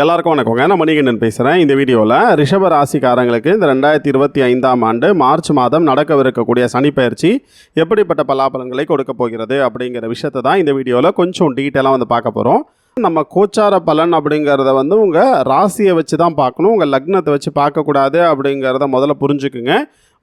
எல்லாருக்கும் வணக்கங்க. நான் மணிகண்டன் பேசுகிறேன் இந்த வீடியோவில் ரிஷப ராசிக்காரங்களுக்கு இந்த ரெண்டாயிரத்தி இருபத்தி ஐந்தாம் ஆண்டு மார்ச் மாதம் நடக்கவிருக்கக்கூடிய சனிப்பயிற்சி எப்படிப்பட்ட பலாபலன்களை கொடுக்க போகிறது அப்படிங்கிற விஷயத்தை தான் இந்த வீடியோவில் கொஞ்சம் டீட்டெயிலாக வந்து பார்க்க போகிறோம் நம்ம கோச்சார பலன் அப்படிங்கிறத வந்து உங்கள் ராசியை வச்சு தான் பார்க்கணும். உங்கள் லக்னத்தை வச்சு பார்க்கக்கூடாது அப்படிங்கிறத முதல்ல புரிஞ்சுக்குங்க.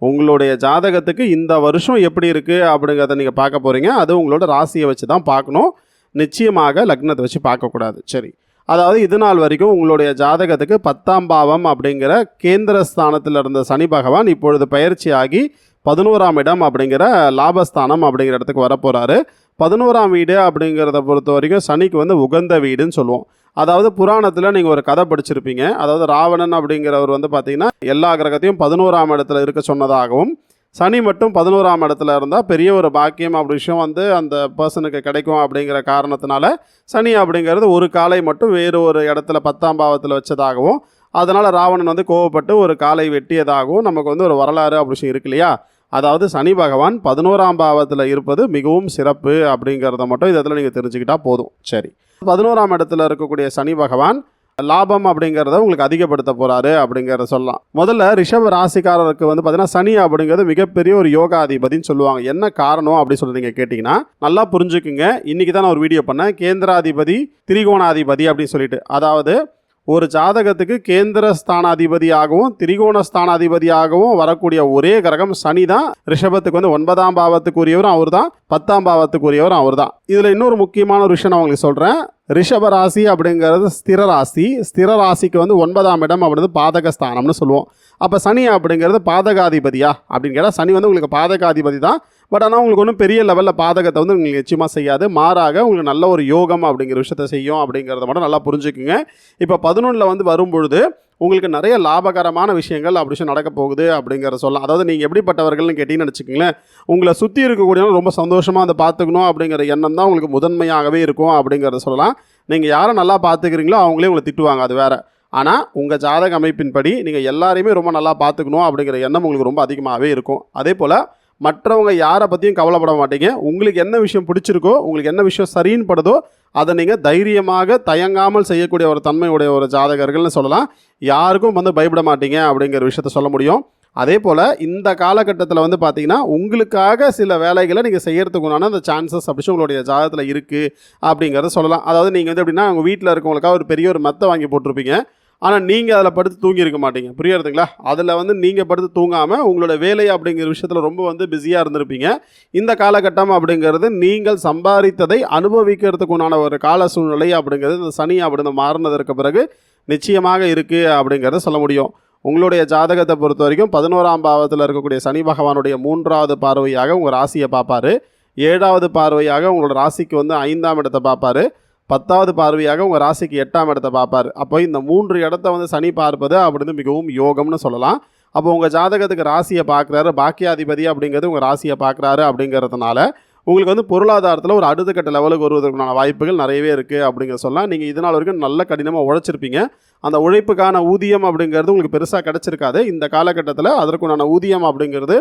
உங்களுடைய ஜாதகத்துக்கு இந்த வருஷம் எப்படி இருக்குது அப்படிங்கிறத நீங்கள் பார்க்க போகிறீங்க அது உங்களோட ராசியை வச்சு தான் பார்க்கணும். நிச்சயமாக லக்னத்தை வச்சு பார்க்கக்கூடாது. சரி. அதாவது இது நாள் வரைக்கும் உங்களுடைய ஜாதகத்துக்கு பத்தாம் பாவம் அப்படிங்கிற கேந்திர ஸ்தானத்தில் இருந்த சனி பகவான் இப்பொழுது பயிற்சியாகி பதினோராம் இடம் அப்படிங்கிற லாபஸ்தானம் அப்படிங்கிற இடத்துக்கு வரப்போகிறாரு பதினோராம் வீடு அப்படிங்கிறத பொறுத்த வரைக்கும் சனிக்கு வந்து உகந்த வீடுன்னு சொல்லுவோம். அதாவது புராணத்தில் நீங்கள் ஒரு கதை படிச்சிருப்பீங்க. அதாவது ராவணன் அப்படிங்கிறவர் வந்து பார்த்தீங்கன்னா எல்லா கிரகத்தையும் பதினோராம் இடத்துல இருக்க சொன்னதாகவும் சனி மட்டும் பதினோராம் இடத்துல இருந்தால் பெரிய ஒரு பாக்கியம் அப்படி விஷயம் வந்து அந்த பர்சனுக்கு கிடைக்கும் அப்படிங்கிற காரணத்தினால சனி அப்படிங்கிறது ஒரு காலை மட்டும் வேறு ஒரு இடத்துல பத்தாம் பாவத்தில் வச்சதாகவும் அதனால் ராவணன் வந்து கோவப்பட்டு ஒரு காலை வெட்டியதாகவும் நமக்கு வந்து ஒரு வரலாறு அப்படி விஷயம் இருக்கு இல்லையா? அதாவது சனி பகவான் பதினோராம் பாவத்தில் இருப்பது மிகவும் சிறப்பு அப்படிங்கிறத மட்டும் இந்த இடத்துல நீங்கள் தெரிஞ்சுக்கிட்டால் போதும். சரி. பதினோராம் இடத்துல இருக்கக்கூடிய சனி பகவான் லாபம் அப்படிங்கிறத உங்களுக்கு அதிகப்படுத்த போகிறாரு அப்படிங்கிறத சொல்லலாம். முதல்ல ரிஷப ராசிக்காரருக்கு வந்து பார்த்தீங்கன்னா சனி அப்படிங்கிறது மிகப்பெரிய ஒரு யோகாதிபதின்னு சொல்லுவாங்க. என்ன காரணம் அப்படின்னு சொல்லி நீங்கள் கேட்டிங்கன்னா நல்லா புரிஞ்சுக்குங்க. இன்றைக்கி தான் நான் ஒரு வீடியோ பண்ணேன். கேந்திராதிபதி திரிகோணாதிபதி அப்படின்னு சொல்லிட்டு. அதாவது ஒரு ஜாதகத்துக்கு கேந்திர ஸ்தானாதிபதியாகவும் திரிகோண ஸ்தானாதிபதியாகவும் வரக்கூடிய ஒரே கிரகம் சனி தான். ரிஷபத்துக்கு வந்து ஒன்பதாம் பாவத்துக்குரியவரும் அவர் தான் பத்தாம் பாவத்துக்குரியவரும் அவர் தான் இதில் இன்னொரு முக்கியமான ஒரு விஷயம் நான் உங்களுக்கு சொல்கிறேன் ரிஷப ராசி அப்படிங்கிறது ஸ்திர ராசி. ஸ்திர ராசிக்கு வந்து ஒன்பதாம் இடம் அப்படிங்கிறது பாதக ஸ்தானம்னு சொல்லுவோம். அப்போ சனி அப்படிங்கிறது பாதகாதிபதியா? அப்படின்னு கேட்டால் சனி வந்து உங்களுக்கு பாதகாதிபதி தான். பட் ஆனால் உங்களுக்கு ஒன்றும் பெரிய லெவலில் பாதகத்தை வந்து உங்களுக்கு நிச்சயமாக செய்யாது. மாறாக உங்களுக்கு நல்ல ஒரு யோகம் அப்படிங்கிற விஷயத்த செய்யும் அப்படிங்கிறத மட்டும் நல்லா புரிஞ்சுக்குங்க. இப்போ பதினொன்றில் வந்து வரும்பொழுது உங்களுக்கு நிறைய லாபகரமான விஷயங்கள் அப்படி விஷயம் நடக்க போகுது அப்படிங்கிற சொல்லலாம் அதாவது நீங்கள் எப்படிப்பட்டவர்கள்னு கேட்டிங்கன்னு வச்சுக்கோங்களேன் உங்களை சுற்றி இருக்கக்கூடியவங்க ரொம்ப சந்தோஷமாக அதை பார்த்துக்கணும் அப்படிங்கிற எண்ணம் தான் உங்களுக்கு முதன்மையாகவே இருக்கும் அப்படிங்கிறத சொல்லலாம். நீங்கள் யாரை நல்லா பார்த்துக்கிறீங்களோ அவங்களே உங்களை திட்டுவாங்க அது வேறு. ஆனால் உங்கள் ஜாதக அமைப்பின்படி நீங்கள் எல்லாரையுமே ரொம்ப நல்லா பார்த்துக்கணும் அப்படிங்கிற எண்ணம் உங்களுக்கு ரொம்ப அதிகமாகவே இருக்கும். அதே போல் மற்றவங்க யாரை பற்றியும் கவலைப்பட மாட்டீங்க. உங்களுக்கு என்ன விஷயம் பிடிச்சிருக்கோ உங்களுக்கு என்ன விஷயம் சரின்னு படுதோ அதை நீங்கள் தைரியமாக தயங்காமல் செய்யக்கூடிய ஒரு தன்மையுடைய ஒரு ஜாதகர்கள்னு சொல்லலாம். யாருக்கும் வந்து பயப்பட மாட்டீங்க அப்படிங்கிற விஷயத்த சொல்ல முடியும். அதே போல் இந்த காலகட்டத்தில் வந்து பார்த்தீங்கன்னா உங்களுக்காக சில வேலைகளை நீங்கள் செய்கிறதுக்கு உண்டான அந்த சான்சஸ் அப்படி உங்களுடைய ஜாதகத்தில் இருக்குது அப்படிங்கிறத சொல்லலாம். அதாவது நீங்கள் வந்து எப்படின்னா உங்கள் வீட்டில் இருக்கவங்களுக்காக ஒரு பெரிய ஒரு மெத்தை வாங்கி போட்டிருப்பீங்க. ஆனால் நீங்கள் அதில் படுத்து தூங்கியிருக்க மாட்டீங்க. புரியறதுங்களா அதில் வந்து நீங்கள் படுத்து தூங்காமல் உங்களோட வேலை அப்படிங்கிற விஷயத்தில் ரொம்ப வந்து பிஸியாக இருந்திருப்பீங்க. இந்த காலகட்டம் அப்படிங்கிறது நீங்கள் சம்பாதித்ததை அனுபவிக்கிறதுக்கு உண்டான ஒரு கால சூழ்நிலை அப்படிங்கிறது இந்த சனி அப்படின்னு மாறினதற்கு பிறகு நிச்சயமாக இருக்குது அப்படிங்கிறத சொல்ல முடியும். உங்களுடைய ஜாதகத்தை பொறுத்த வரைக்கும் பதினோராம் பாவத்தில் இருக்கக்கூடிய சனி பகவானுடைய மூன்றாவது பார்வையாக உங்கள் ராசியை பார்ப்பார். ஏழாவது பார்வையாக உங்களோட ராசிக்கு வந்து ஐந்தாம் இடத்தை பார்ப்பாரு. பத்தாவது பார்வையாக உங்கள் ராசிக்கு எட்டாம் இடத்தை பார்ப்பார். அப்போ இந்த மூன்று இடத்த வந்து சனி பார்ப்பது அப்படின்னு மிகவும் யோகம்னு சொல்லலாம். அப்போ உங்கள் ஜாதகத்துக்கு ராசியை பார்க்குறாரு பாக்கியாதிபதி அப்படிங்கிறது உங்கள் ராசியை பார்க்குறாரு அப்படிங்கிறதுனால உங்களுக்கு வந்து பொருளாதாரத்தில் ஒரு அடுத்த கட்ட லெவலுக்கு வருவதற்கான வாய்ப்புகள் நிறையவே இருக்குது அப்படிங்கிற சொல்லலாம். நீங்கள் இதனால் வரைக்கும் நல்ல கடினமாக உழைச்சிருப்பீங்க. அந்த உழைப்புக்கான ஊதியம் அப்படிங்கிறது உங்களுக்கு பெருசாக கிடச்சிருக்காது. இந்த காலகட்டத்தில் அதற்குண்டான ஊதியம் அப்படிங்கிறது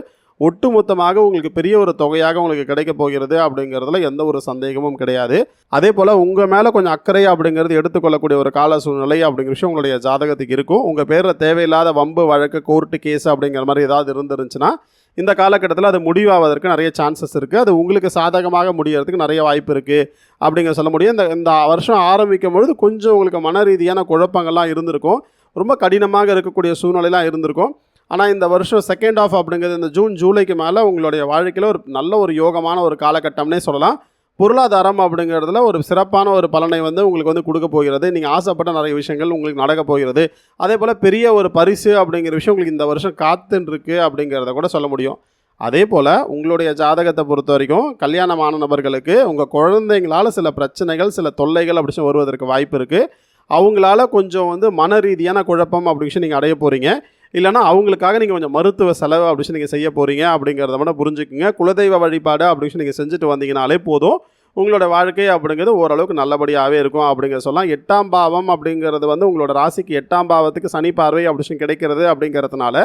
ஒட்டுமொத்தமாக உங்களுக்கு பெரிய ஒரு தொகையாக உங்களுக்கு கிடைக்க போகிறது அப்படிங்கிறதுல எந்த ஒரு சந்தேகமும் கிடையாது. அதே போல் உங்கள் மேலே கொஞ்சம் அக்கறை அப்படிங்கிறது எடுத்துக்கொள்ளக்கூடிய ஒரு கால சூழ்நிலை அப்படிங்கிற விஷயம் உங்களுடைய ஜாதகத்துக்கு இருக்கும். உங்கள் பேரில் தேவையில்லாத வம்பு வழக்கு கோர்ட்டு கேஸ் அப்படிங்கிற மாதிரி ஏதாவது இருந்துருந்துச்சுன்னா இந்த காலகட்டத்தில் அது முடிவாவதற்கு நிறைய சான்சஸ் இருக்குது அது உங்களுக்கு சாதகமாக முடியறதுக்கு நிறைய வாய்ப்பு இருக்குது அப்படிங்கிற சொல்ல முடியும். இந்த இந்த வருஷம் ஆரம்பிக்கும் பொழுது கொஞ்சம் உங்களுக்கு மன ரீதியான குழப்பங்கள்லாம் இருந்திருக்கும். ரொம்ப கடினமாக இருக்கக்கூடிய சூழ்நிலைலாம் இருந்திருக்கும். ஆனால் இந்த வருஷம் செகண்ட் ஆஃப் அப்படிங்கிறது இந்த ஜூன் ஜூலைக்கு மேலே உங்களுடைய வாழ்க்கையில் ஒரு நல்ல ஒரு யோகமான ஒரு காலகட்டம்னே சொல்லலாம். பொருளாதாரம் அப்படிங்கிறதுல ஒரு சிறப்பான ஒரு பலனை வந்து உங்களுக்கு வந்து கொடுக்க போகிறது. நீங்கள் ஆசைப்பட்ட நிறைய விஷயங்கள் உங்களுக்கு நடக்க போகிறது. அதே போல் பெரிய ஒரு பரிசு அப்படிங்கிற விஷயம் உங்களுக்கு இந்த வருஷம் காத்துன்னு அப்படிங்கிறத கூட சொல்ல முடியும். அதே போல் உங்களுடைய ஜாதகத்தை பொறுத்த வரைக்கும் கல்யாணமான நபர்களுக்கு உங்கள் குழந்தைங்களால் சில பிரச்சனைகள் சில தொல்லைகள் அப்படி வருவதற்கு வாய்ப்பு இருக்குது அவங்களால கொஞ்சம் வந்து மன ரீதியான குழப்பம் அப்படி விஷயம் நீங்கள் அடைய போகிறீங்க இல்லைனா அவங்களுக்காக நீங்கள் கொஞ்சம் மருத்துவ செலவு அப்படின்னு நீங்கள் செய்ய போகிறீங்க அப்படிங்கிறத மட்டும் புரிஞ்சுக்குங்க. குலதெய்வ வழிபாடு அப்படின்னு நீங்கள் செஞ்சுட்டு வந்தீங்கனாலே போதும். உங்களோட வாழ்க்கை அப்படிங்கிறது ஓரளவுக்கு நல்லபடியாகவே இருக்கும் அப்படிங்கிற சொல்லலாம். எட்டாம் பாவம் அப்படிங்கிறது வந்து உங்களோட ராசிக்கு எட்டாம் பாவத்துக்கு சனி பார்வை அப்படின்னு கிடைக்கிறது அப்படிங்கிறதுனால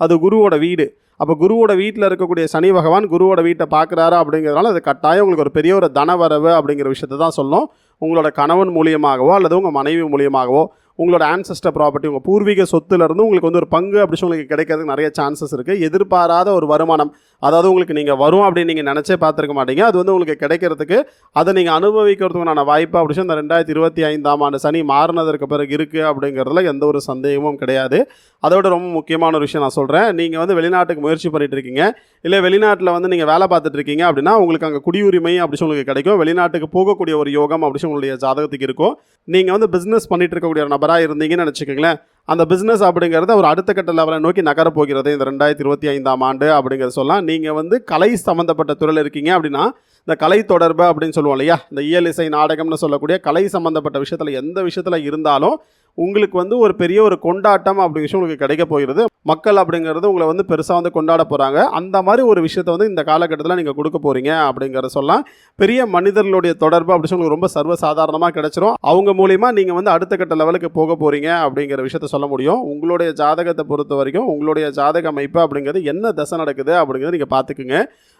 அது குருவோட வீடு. அப்போ குருவோட வீட்டில் இருக்கக்கூடிய சனி பகவான் குருவோட வீட்டை பார்க்குறாரு அப்படிங்கிறதுனால அது கட்டாயம் உங்களுக்கு ஒரு பெரிய ஒரு தனவரவு அப்படிங்கிற விஷயத்தை தான் சொல்லும் உங்களோட கணவன் மூலியமாகவோ அல்லது உங்கள் மனைவி மூலியமாகவோ உங்களோட ஆன்சஸ்டர் ப்ராப்பர்ட்டி உங்கள் பூர்வீக சொத்துலேருந்து உங்களுக்கு வந்து ஒரு பங்கு அப்படி சொல்லி உங்களுக்கு கிடைக்கிறதுக்கு நிறைய சான்சஸ் இருக்குது எதிர்பாராத ஒரு வருமானம். அதாவது உங்களுக்கு நீங்கள் வரும் அப்படின்னு நீங்கள் நினச்சே பார்த்துருக்க மாட்டீங்க. அது வந்து உங்களுக்கு கிடைக்கிறதுக்கு அதை நீங்கள் அனுபவிக்கிறதுக்கான வாய்ப்பு அப்படி சொல்லி இந்த ரெண்டாயிரத்தி இருபத்தி ஐந்தாம் ஆண்டு சனி மாறினதற்கு பிறகு இருக்குது அப்படிங்கிறதுல எந்த ஒரு சந்தேகமும் கிடையாது. அதோட ரொம்ப முக்கியமான ஒரு விஷயம் நான் சொல்கிறேன் நீங்கள் வந்து வெளிநாட்டுக்கு முயற்சி பண்ணிட்டு இருக்கீங்க. இல்லை வெளிநாட்டில் வந்து நீங்கள் வேலை பார்த்துட்டு இருக்கீங்க அப்படின்னா உங்களுக்கு அங்கே குடியுரிமை அப்படி உங்களுக்கு கிடைக்கும். வெளிநாட்டுக்கு போகக்கூடிய ஒரு யோகம் அப்படி உங்களுடைய ஜாதகத்துக்கு இருக்கும். நீங்கள் வந்து பிஸ்னஸ் பண்ணிட்டு இருக்கக்கூடிய ஒரு நபராக இருந்தீங்கன்னு நினச்சிக்கோங்களேன். அந்த பிஸ்னஸ் அப்படிங்கிறது ஒரு அடுத்த கட்ட லெவலை நோக்கி நகர போகிறது. இந்த ரெண்டாயிரத்தி இருபத்தி ஐந்தாம் ஆண்டு அப்படிங்கிறத சொல்லலாம். நீங்கள் வந்து கலை சம்மந்தப்பட்ட துறையில் இருக்கீங்க அப்படின்னா இந்த கலை தொடர்பு அப்படின்னு சொல்லுவோம் இல்லையா? இந்த இயல் இசை நாடகம்னு சொல்லக்கூடிய கலை சம்மந்தப்பட்ட விஷயத்தில் எந்த விஷயத்தில் இருந்தாலும் உங்களுக்கு வந்து ஒரு பெரிய ஒரு கொண்டாட்டம் அப்படிங்கிற விஷயம் உங்களுக்கு கிடைக்க போகிறது. மக்கள் அப்படிங்கிறது உங்களை வந்து பெருசாக வந்து கொண்டாட போகிறாங்க அந்த மாதிரி ஒரு விஷயத்தை வந்து இந்த காலகட்டத்தில் நீங்கள் கொடுக்க போகிறீங்க அப்படிங்கிறத சொல்லலாம். பெரிய மனிதர்களுடைய தொடர்பு அப்படி சொல்லி உங்களுக்கு ரொம்ப சர்வசாதாரணமாக கிடைச்சிரும். அவங்க மூலிமா நீங்கள் வந்து அடுத்த கட்ட லெவலுக்கு போக போகிறீங்க அப்படிங்கிற விஷயத்த சொல்ல முடியும். உங்களுடைய ஜாதகத்தை பொறுத்த வரைக்கும் உங்களுடைய ஜாதக அமைப்பு அப்படிங்கிறது என்ன தசை நடக்குது அப்படிங்கிறத நீங்கள் பார்த்துக்குங்க.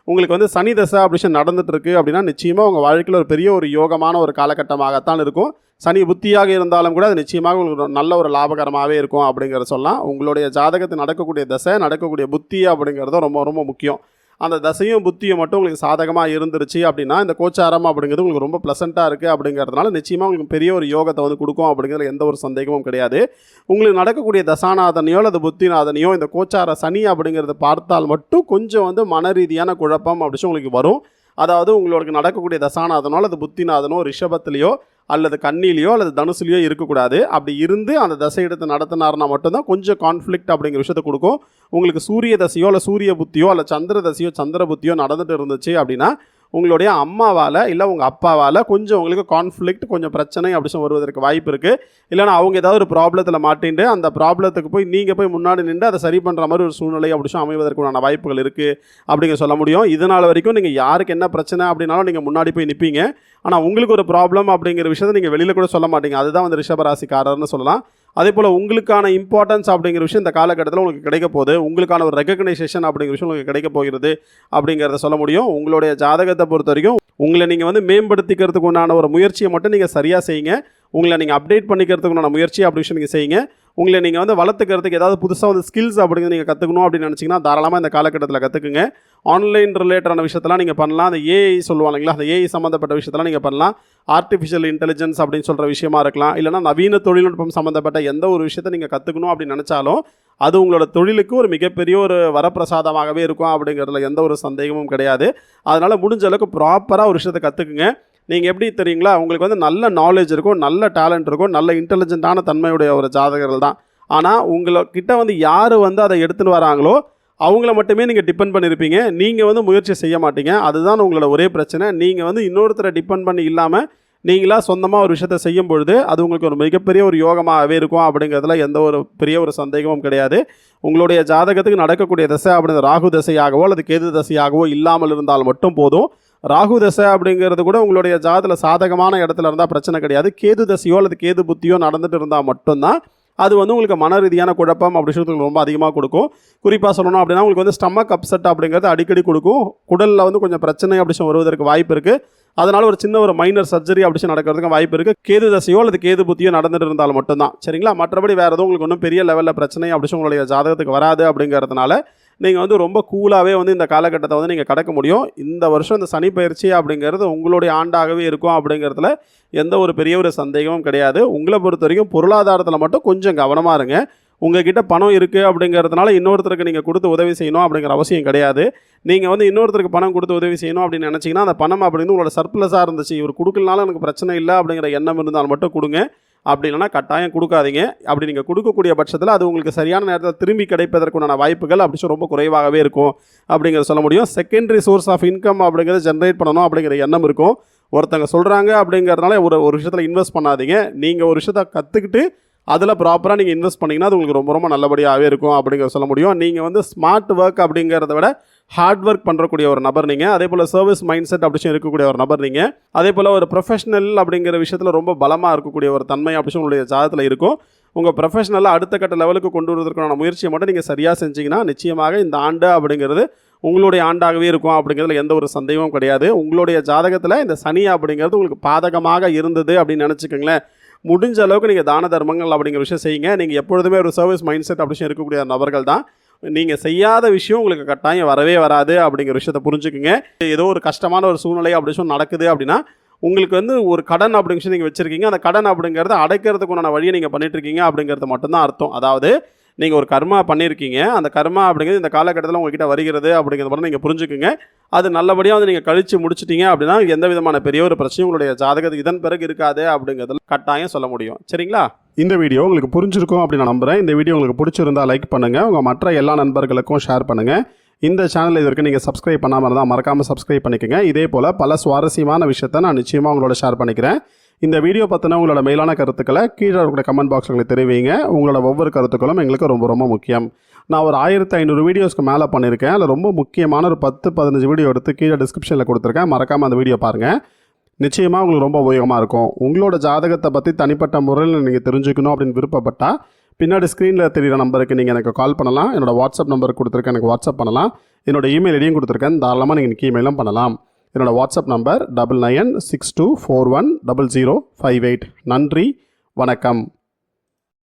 உங்களுக்கு வந்து சனி தசை அப்படி நடந்துட்டு இருக்கு அப்படின்னா நிச்சயமாக உங்கள் வாழ்க்கையில் ஒரு பெரிய ஒரு யோகமான ஒரு காலகட்டமாகத்தான் இருக்கும். சனி புத்தியாக இருந்தாலும் கூட அது நிச்சயமாக உங்களுக்கு ஒரு நல்ல ஒரு லாபகரமாகவே இருக்கும் அப்படிங்கிறத சொல்லலாம். உங்களுடைய ஜாதகத்தில் நடக்கக்கூடிய தசை நடக்கக்கூடிய புத்தி அப்படிங்கிறதும் ரொம்ப ரொம்ப முக்கியம். அந்த தசையும் புத்தியும் மட்டும் உங்களுக்கு சாதகமாக இருந்துருச்சு அப்படின்னா இந்த கோச்சாரம் அப்படிங்கிறது உங்களுக்கு ரொம்ப ப்ளசண்ட்டாக இருக்குது அப்படிங்கிறதுனால நிச்சயமாக உங்களுக்கு பெரிய ஒரு யோகத்தை வந்து கொடுக்கும் அப்படிங்கிறதுல எந்த ஒரு சந்தேகமும் கிடையாது. உங்களுக்கு நடக்கக்கூடிய தசாநாதனையோ அல்லது புத்திநாதனையோ இந்த கோச்சார சனி அப்படிங்கிறத பார்த்தால் மட்டும் கொஞ்சம் வந்து மன ரீதியான குழப்பம் அப்படின்னு உங்களுக்கு வரும். அதாவது உங்களுக்கு நடக்கக்கூடிய தசாநாதனோ அல்லது புத்திநாதனோ ரிஷபத்திலேயோ அல்லது கண்ணிலேயோ அல்லது தனுசுலையோ இருக்கக்கூடாது. அப்படி இருந்து அந்த தசை எடுத்து நடத்தினார்னா மட்டும்தான் கொஞ்சம் கான்ஃப்ளிக்ட் அப்படிங்கிற விஷயத்தை கொடுக்கும். உங்களுக்கு சூரிய தசையோ இல்லை சூரிய புத்தியோ இல்லை சந்திர தசையோ சந்திர புத்தியோ நடந்துட்டு இருந்துச்சு அப்படின்னா உங்களுடைய அம்மாவால் இல்லை உங்கள் அப்பாவால் கொஞ்சம் உங்களுக்கு கான்ஃப்ளிக்ட் கொஞ்சம் பிரச்சனை அப்படி சொல்லி வருவதற்கு வாய்ப்பு இருக்குது இல்லைனா அவங்க ஏதாவது ஒரு ப்ராப்ளத்தில் மாட்டின்ட்டு அந்த ப்ராப்ளத்துக்கு போய் நீங்கள் போய் முன்னாடி நின்று அதை சரி பண்ணுற மாதிரி ஒரு சூழ்நிலை அப்படி சொல்லி அமைவதற்குண்டான வாய்ப்புகள் இருக்குது அப்படிங்க சொல்ல முடியும். இதனால் வரைக்கும் நீங்கள் யாருக்கு என்ன பிரச்சனை அப்படின்னாலும் நீங்கள் முன்னாடி போய் நிற்பீங்க ஆனால் உங்களுக்கு ஒரு ப்ராப்ளம் அப்படிங்கிற விஷயத்தை நீங்கள் வெளியில் கூட சொல்ல மாட்டீங்க. அதுதான் வந்து ரிஷபராசிக்காரர்னு சொல்லலாம். அதே போல் உங்களுக்கான இம்பார்ட்டன்ஸ் அப்படிங்கிற விஷயம் இந்த காலகட்டத்தில் உங்களுக்கு கிடைக்க போகுது. உங்களுக்கான ஒரு ரெகக்னைசேஷன் அப்படிங்கிற விஷயம் உங்களுக்கு கிடைக்க போகிறது அப்படிங்கிறத சொல்ல முடியும். உங்களுடைய ஜாதகத்தை பொறுத்த வரைக்கும் உங்களை நீங்கள் வந்து மேம்படுத்திக்கிறதுக்கு உண்டான ஒரு முயற்சியை மட்டும் நீங்கள் சரியாக செய்யுங்க. உங்களை நீங்கள் அப்டேட் பண்ணிக்கிறதுக்கு உண்டான முயற்சி அப்படி விஷயம் நீங்கள் செய்யுங்க. உங்களை நீங்கள் வந்து வளர்த்துக்கிறதுக்கு ஏதாவது புதுசாக வந்து ஸ்கில்ஸ் அப்படிங்கிறது நீங்கள் கற்றுக்கணும் அப்படின்னு நினச்சிங்கன்னா தாராளமாக இந்த காலகட்டத்தில் கற்றுக்குங்க ஆன்லைன் ரிலேட்டடான விஷயத்தெல்லாம் நீங்கள் பண்ணலாம். அந்த ஏஐ சொல்லுவாங்களா அந்த ஏஐ சம்மந்தப்பட்ட விஷயத்தெல்லாம் நீங்கள் பண்ணலாம். ஆர்டிஃபிஷியல் இன்டெலிஜென்ஸ் அப்படின்னு சொல்கிற விஷயமா இருக்கலாம். இல்லைனா நவீன தொழில்நுட்பம் சம்மந்தப்பட்ட எந்த ஒரு விஷயத்தை நீங்கள் கற்றுக்கணும் அப்படின்னு நினச்சாலும் அது உங்களோட தொழிலுக்கு ஒரு மிகப்பெரிய ஒரு வரப்பிரசாதமாகவே இருக்கும் அப்படிங்கிறதுல எந்த ஒரு சந்தேகமும் கிடையாது. அதனால் முடிஞ்ச அளவுக்கு ப்ராப்பராக ஒரு விஷயத்தை கற்றுக்குங்க நீங்கள் எப்படி தெரியுங்களா? உங்களுக்கு வந்து நல்ல நாலேஜ் இருக்கும் நல்ல டேலண்ட் இருக்கும் நல்ல இன்டெலிஜென்ட்டான தன்மையுடைய ஒரு ஜாதகர்கள் தான். ஆனால் உங்கள்கிட்ட வந்து யார் வந்து அதை எடுத்துன்னு வராங்களோ அவங்கள மட்டுமே நீங்கள் டிபெண்ட் பண்ணியிருப்பீங்க நீங்கள் வந்து முயற்சி செய்ய மாட்டீங்க. அதுதான் உங்களோட ஒரே பிரச்சனை. நீங்கள் வந்து இன்னொருத்தரை டிபெண்ட் பண்ணி இல்லாமல் நீங்களாக சொந்தமாக ஒரு விஷயத்தை செய்யும் பொழுது அது உங்களுக்கு ஒரு மிகப்பெரிய ஒரு யோகமாகவே இருக்கும் அப்படிங்கிறதுல எந்த ஒரு பெரிய ஒரு சந்தேகமும் கிடையாது. உங்களுடைய ஜாதகத்துக்கு நடக்கக்கூடிய தசை அப்படிங்கிற ராகு தசையாகவோ அல்லது கேது தசையாகவோ இல்லாமல் இருந்தால் மட்டும் போதும். ராகு தசை அப்படிங்கிறது கூட உங்களுடைய ஜாதத்தில் சாதகமான இடத்துல இருந்தால் பிரச்சனை கிடையாது. கேது தசையோ அல்லது கேது புத்தியோ நடந்துட்டு இருந்தால் மட்டும்தான். அது வந்து உங்களுக்கு மன ரீதியான குழப்பம் அப்படிங்கிறது ரொம்ப அதிகமாக கொடுக்கும். குறிப்பாக சொல்லணும் அப்படின்னா உங்களுக்கு வந்து ஸ்டமக் அப்செட் அப்படிங்கிறது அடிக்கடி கொடுக்கும். குடலில் வந்து கொஞ்சம் பிரச்சனை அப்படி வருவதற்கு வாய்ப்பு இருக்குது அதனால் ஒரு சின்ன ஒரு மைனர் சர்ஜரி அப்படி நடக்கிறதுக்கு வாய்ப்பு இருக்குது கேது தசையோ அல்லது கேது புத்தியோ நடந்துட்டு இருந்தால் மட்டும்தான். சரிங்களா? மற்றபடி வேறு எதுவும் உங்களுக்கு ஒன்றும் பெரிய லெவலில் பிரச்சனை அப்படி சொல்லி உங்களுடைய ஜாதகத்துக்கு வராது அப்படிங்கிறதுனால நீங்கள் வந்து ரொம்ப கூலாகவே வந்து இந்த காலகட்டத்தை வந்து நீங்கள் கடக்க முடியும். இந்த வருஷம் இந்த சனி பயிற்சி அப்படிங்கிறது உங்களுடைய ஆண்டாகவே இருக்கும் அப்படிங்கிறதுல எந்த ஒரு பெரிய ஒரு சந்தேகமும் கிடையாது. உங்களை பொறுத்த வரைக்கும் பொருளாதாரத்தில் மட்டும் கொஞ்சம் கவனமாக இருங்க. உங்ககிட்ட பணம் இருக்குது அப்படிங்கிறதுனால இன்னொருத்தருக்கு நீங்கள் கொடுத்து உதவி செய்யணும் அப்படிங்கிற அவசியம் கிடையாது. நீங்கள் வந்து இன்னொருத்தருக்கு பணம் கொடுத்து உதவி செய்யணும் அப்படின்னு நினச்சிங்கன்னா அந்த பணம் அப்படின்னு உங்களோட சர்ப்ளஸாக இருந்துச்சு. இவர் கொடுக்கலனாலும் எனக்கு பிரச்சனை இல்லை அப்படிங்கிற எண்ணம் இருந்தால் மட்டும் கொடுங்க. அப்படி இல்லைனா கட்டாயம் கொடுக்காதீங்க. அப்படி நீங்கள் கொடுக்கக்கூடிய பட்சத்தில் அது உங்களுக்கு சரியான நேரத்தில் திரும்பி கிடைப்பதற்குண்டான வாய்ப்புகள் அப்படி ரொம்ப குறைவாகவே இருக்கும். அப்படிங்கிறத சொல்ல முடியும். செகண்டரி சோர்ஸ் ஆஃப் இன்கம் அப்படிங்கிறத ஜென்ரேட் பண்ணணும் அப்படிங்கிற எண்ணம் இருக்கும். ஒருத்தங்க சொல்கிறாங்க அப்படிங்கிறதுனால ஒரு ஒரு விஷயத்தில் இன்வெஸ்ட் பண்ணாதீங்க. நீங்கள் ஒரு விஷயத்த கற்றுக்கிட்டு அதில் ப்ராப்பராக நீங்கள் இன்வெஸ்ட் பண்ணிங்கன்னா அது உங்களுக்கு ரொம்ப ரொம்ப நல்லபடியாகவே இருக்கும் அப்படிங்கிற சொல்ல முடியும். நீங்கள் வந்து ஸ்மார்ட் ஒர்க் அப்படிங்கிறத விட ஹார்ட் ஒர்க் பண்ணுறக்கூடிய ஒரு நபர் நீங்கள் அதே போல் சர்வீஸ் மைண்ட் செட் அப்படி இருக்கக்கூடிய ஒரு நபர் நீங்கள் அதே போல் ஒரு ப்ரொஃபஷனல் அப்படிங்கிற விஷயத்தில் ரொம்ப பலமாக இருக்கக்கூடிய ஒரு தன்மை அப்படின்னு உங்களுடைய ஜாதத்தில் இருக்கும். உங்கள் ப்ரொஃபஷனலாக அடுத்த கட்ட லெவலுக்கு கொண்டு வருவதற்கான முயற்சியை மட்டும் நீங்கள் சரியாக செஞ்சீங்கன்னா நிச்சயமாக இந்த ஆண்டு அப்படிங்கிறது உங்களுடைய ஆண்டாகவே இருக்கும் அப்படிங்கிறதுல எந்த ஒரு சந்தேகமும் கிடையாது. உங்களுடைய ஜாதகத்தில் இந்த சனி அப்படிங்கிறது உங்களுக்கு பாதகமாக இருந்தது அப்படின்னு நினச்சிக்கோங்களேன். முடிஞ்ச அளவுக்கு நீங்கள் தான தர்மங்கள் அப்படிங்கிற விஷயம் செய்யுங்க. நீங்கள் எப்பொழுதுமே ஒரு சர்வீஸ் மைண்ட் செட் அப்படின்னு இருக்கக்கூடிய நபர்கள் தான். நீங்கள் செய்யாத விஷயம் உங்களுக்கு கட்டாயம் வரவே வராது அப்படிங்கிற விஷயத்தை புரிஞ்சுக்குங்க. ஏதோ ஒரு கஷ்டமான ஒரு சூழ்நிலை அப்படி சொல்லி நடக்குது அப்படின்னா உங்களுக்கு வந்து ஒரு கடன் அப்படிங்கிற நீங்கள் வச்சுருக்கீங்க. அந்த கடன் அப்படிங்கிறத அடைக்கிறதுக்குண்டான வழியை நீங்கள் பண்ணிட்டு இருக்கீங்க அப்படிங்கிறது மட்டும்தான் அர்த்தம். அதாவது நீங்கள் ஒரு கர்மா பண்ணியிருக்கீங்க அந்த கர்மா அப்படிங்கிறது இந்த காலகட்டத்தில் உங்ககிட்ட வருகிறது அப்படிங்கிறத மட்டும் நீங்கள் புரிஞ்சுக்குங்க. அது நல்லபடியாக வந்து நீங்கள் கழித்து முடிச்சிட்டீங்க அப்படின்னா எந்த விதமான பெரிய ஒரு பிரச்சனையும் உங்களுடைய ஜாதகத்துக்கு இதன் பிறகு இருக்காது அப்படிங்கிறதுல கட்டாயம் சொல்ல முடியும். சரிங்களா? இந்த வீடியோ உங்களுக்கு புரிஞ்சிருக்கும் அப்படின்னு நான் நம்புகிறேன் இந்த வீடியோ உங்களுக்கு பிடிச்சிருந்தா லைக் பண்ணுங்கள் உங்கள் மற்ற எல்லா நண்பர்களுக்கும் ஷேர் பண்ணுங்க. இந்த சேனல் இது வரைக்கும் நீங்கள் சப்ஸ்கிரைப் பண்ணாமல் இருந்தால் மறக்காமல் சப்ஸ்கிரைப் பண்ணிக்கோங்க. இதே போல் பல சுவாரஸ்யமான விஷயத்தை நான் நிச்சயமாக உங்களோட ஷேர் பண்ணிக்கிறேன். இந்த வீடியோ பற்றின உங்களோட மேலான கருத்துக்களை கீழே இருக்கிற கமெண்ட் பாக்ஸில் தெரிவிங்க. உங்களோட ஒவ்வொரு கருத்துக்களும் எங்களுக்கு ரொம்ப ரொம்ப முக்கியம். நான் ஒரு ஆயிரத்தி ஐநூறு வீடியோஸ்க்கு மேலே பண்ணியிருக்கேன் அதில் ரொம்ப முக்கியமான ஒரு பத்து பதினஞ்சு வீடியோ எடுத்து கீழே டிஸ்கிரிப்ஷனில் கொடுத்துருக்கேன். மறக்காமல் அந்த வீடியோ பாருங்கள் நிச்சயமாக உங்களுக்கு ரொம்ப உபயோகமாக இருக்கும். உங்களோட ஜாதகத்தை பற்றி தனிப்பட்ட முறையில் நீங்கள் தெரிஞ்சுக்கணும் அப்படின்னு விருப்பப்பட்டால் பின்னாடி ஸ்க்ரீனில் தெரியிற நம்பருக்கு நீங்கள் எனக்கு கால் பண்ணலாம். என்னோடய வாட்ஸ்அப் நம்பருக்கு கொடுத்துருக்கேன் எனக்கு வாட்ஸ்அப் பண்ணலாம். என்னோட இமெயில் ஐடியும் கொடுத்துருக்கேன். தாராளமாக நீங்கள் எனக்கு இமெயிலும் பண்ணலாம். என்னோட WhatsApp number double nine six two four one double zero five eight. நன்றி வணக்கம்.